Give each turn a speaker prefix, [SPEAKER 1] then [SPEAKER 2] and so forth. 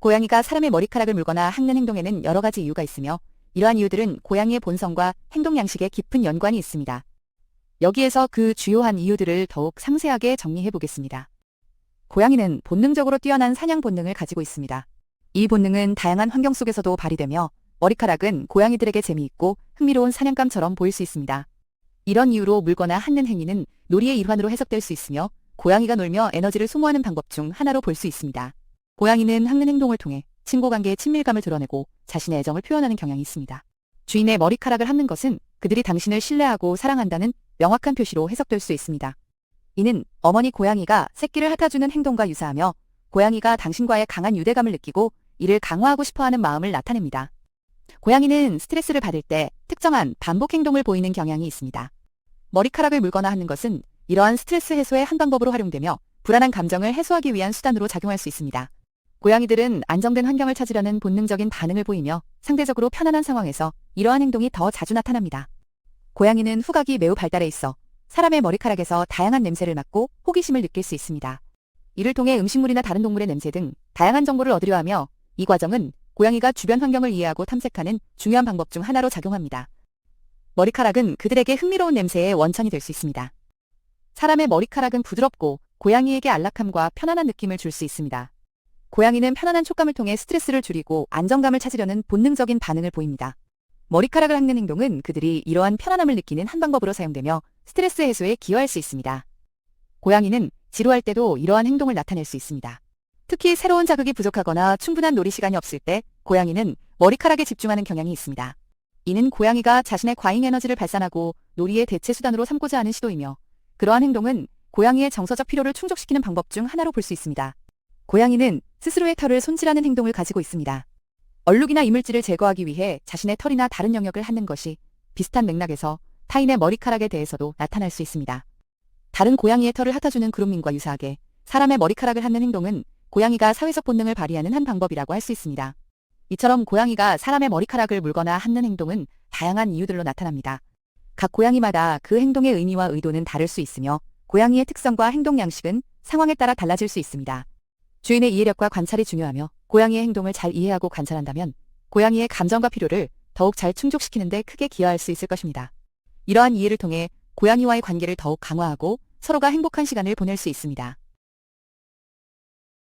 [SPEAKER 1] 고양이가 사람의 머리카락을 물거나 핥는 행동에는 여러 가지 이유가 있으며 이러한 이유들은 고양이의 본성과 행동 양식에 깊은 연관이 있습니다. 여기에서 그 주요한 이유들을 더욱 상세하게 정리해 보겠습니다. 고양이는 본능적으로 뛰어난 사냥 본능을 가지고 있습니다. 이 본능은 다양한 환경 속에서도 발휘되며 머리카락은 고양이들에게 재미있고 흥미로운 사냥감처럼 보일 수 있습니다. 이런 이유로 물거나 핥는 행위는 놀이의 일환으로 해석될 수 있으며 고양이가 놀며 에너지를 소모하는 방법 중 하나로 볼 수 있습니다. 고양이는 핥는 행동을 통해 친구 관계의 친밀감을 드러내고 자신의 애정을 표현하는 경향이 있습니다. 주인의 머리카락을 핥는 것은 그들이 당신을 신뢰하고 사랑한다는 명확한 표시로 해석될 수 있습니다. 이는 어머니 고양이가 새끼를 핥아주는 행동과 유사하며 고양이가 당신과의 강한 유대감을 느끼고 이를 강화하고 싶어하는 마음을 나타냅니다. 고양이는 스트레스를 받을 때 특정한 반복 행동을 보이는 경향이 있습니다. 머리카락을 물거나 하는 것은 이러한 스트레스 해소의 한 방법으로 활용되며 불안한 감정을 해소하기 위한 수단으로 작용할 수 있습니다. 고양이들은 안정된 환경을 찾으려는 본능적인 반응을 보이며 상대적으로 편안한 상황에서 이러한 행동이 더 자주 나타납니다. 고양이는 후각이 매우 발달해 있어 사람의 머리카락에서 다양한 냄새를 맡고 호기심을 느낄 수 있습니다. 이를 통해 음식물이나 다른 동물의 냄새 등 다양한 정보를 얻으려 하며 이 과정은 고양이가 주변 환경을 이해하고 탐색하는 중요한 방법 중 하나로 작용합니다. 머리카락은 그들에게 흥미로운 냄새의 원천이 될 수 있습니다. 사람의 머리카락은 부드럽고 고양이에게 안락함과 편안한 느낌을 줄 수 있습니다. 고양이는 편안한 촉감을 통해 스트레스를 줄이고 안정감을 찾으려는 본능적인 반응을 보입니다. 머리카락을 핥는 행동은 그들이 이러한 편안함을 느끼는 한 방법으로 사용되며 스트레스 해소에 기여할 수 있습니다. 고양이는 지루할 때도 이러한 행동을 나타낼 수 있습니다. 특히 새로운 자극이 부족하거나 충분한 놀이 시간이 없을 때 고양이는 머리카락에 집중하는 경향이 있습니다. 이는 고양이가 자신의 과잉 에너지를 발산하고 놀이의 대체 수단으로 삼고자 하는 시도이며 그러한 행동은 고양이의 정서적 필요를 충족시키는 방법 중 하나로 볼 수 있습니다. 고양이는 스스로의 털을 손질하는 행동을 가지고 있습니다. 얼룩이나 이물질을 제거하기 위해 자신의 털이나 다른 영역을 핥는 것이 비슷한 맥락에서 타인의 머리카락에 대해서도 나타날 수 있습니다. 다른 고양이의 털을 핥아주는 그루밍과 유사하게 사람의 머리카락을 핥는 행동은 고양이가 사회적 본능을 발휘하는 한 방법이라고 할 수 있습니다. 이처럼 고양이가 사람의 머리카락을 물거나 핥는 행동은 다양한 이유들로 나타납니다. 각 고양이마다 그 행동의 의미와 의도는 다를 수 있으며 고양이의 특성과 행동 양식은 상황에 따라 달라질 수 있습니다. 주인의 이해력과 관찰이 중요하며 고양이의 행동을 잘 이해하고 관찰한다면 고양이의 감정과 필요를 더욱 잘 충족시키는 데 크게 기여할 수 있을 것입니다. 이러한 이해를 통해 고양이와의 관계를 더욱 강화하고 서로가 행복한 시간을 보낼 수 있습니다.